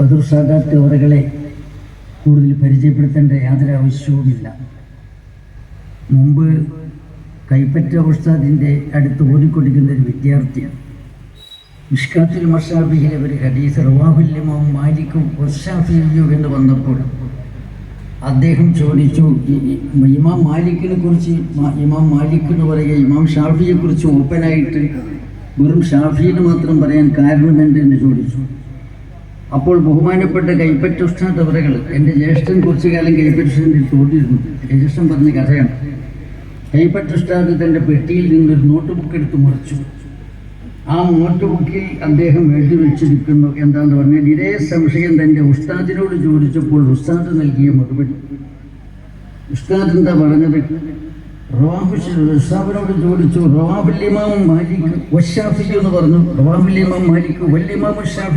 ബദർ സാദാത്ത് കൂടുതൽ പരിചയപ്പെടുത്തേണ്ട യാതൊരു ആവശ്യവുമില്ല. മുമ്പ് കൈപ്പറ്റ ഉസ്താദിന്റെ അടുത്ത് ഓടിക്കൊണ്ടിരിക്കുന്ന ഒരു വിദ്യാർത്ഥിയാണ് മിഷ്കാത്തിൽ മഷാബിഹിലെ ഒരു ഹദീസ് റവാഹുല്യമാവും മാലിക്കും ഒഷാഫിയു എന്ന് വന്നപ്പോൾ അദ്ദേഹം ചോദിച്ചു ഇമാം മാലിക്കിനെ കുറിച്ച് ഇമാം മാലിക് എന്ന് പറയുക ഇമാം ഷാഫിയെ കുറിച്ച് ഓപ്പനായിട്ട് വെറും ഷാഫിയെ മാത്രം പറയാൻ കാരണം എന്ന് ചോദിച്ചു. അപ്പോൾ ബഹുമാനപ്പെട്ട കൈപ്പറ്റുഷ്ണ തവറകൾ എന്റെ ജ്യേഷ്ഠൻ കുറച്ചു കാലം കൈപ്പറ്റുഷ്ണന്റെ തോന്നിയിരുന്നു ജ്യേഷ്ഠൻ പറഞ്ഞ കഥയാണ്. കൈപ്പറ്റുഷ്ഠാത് തന്റെ പെട്ടിയിൽ നിന്നൊരു നോട്ട് ബുക്ക് എടുത്ത് മുറിച്ചു. ആ നോട്ട് ബുക്കിൽ അദ്ദേഹം എഴുതി വെച്ചിരിക്കുന്നു എന്താണെന്ന് പറഞ്ഞാൽ ഇതേ സംശയം തന്റെ ഉസ്താദിനോട് ചോദിച്ചപ്പോൾ ഉസ്താദ് നൽകിയ മറുപടി. ഉസ്താദ് എന്താ പറഞ്ഞത്? റവാഹുഷിനോട് ചോദിച്ചു റവാഹുല്ലിമാം മാലിക് എന്ന് പറഞ്ഞു. റവാഹുല്ലിമാം മാലിക് വല്ലിമാം ഷാഫി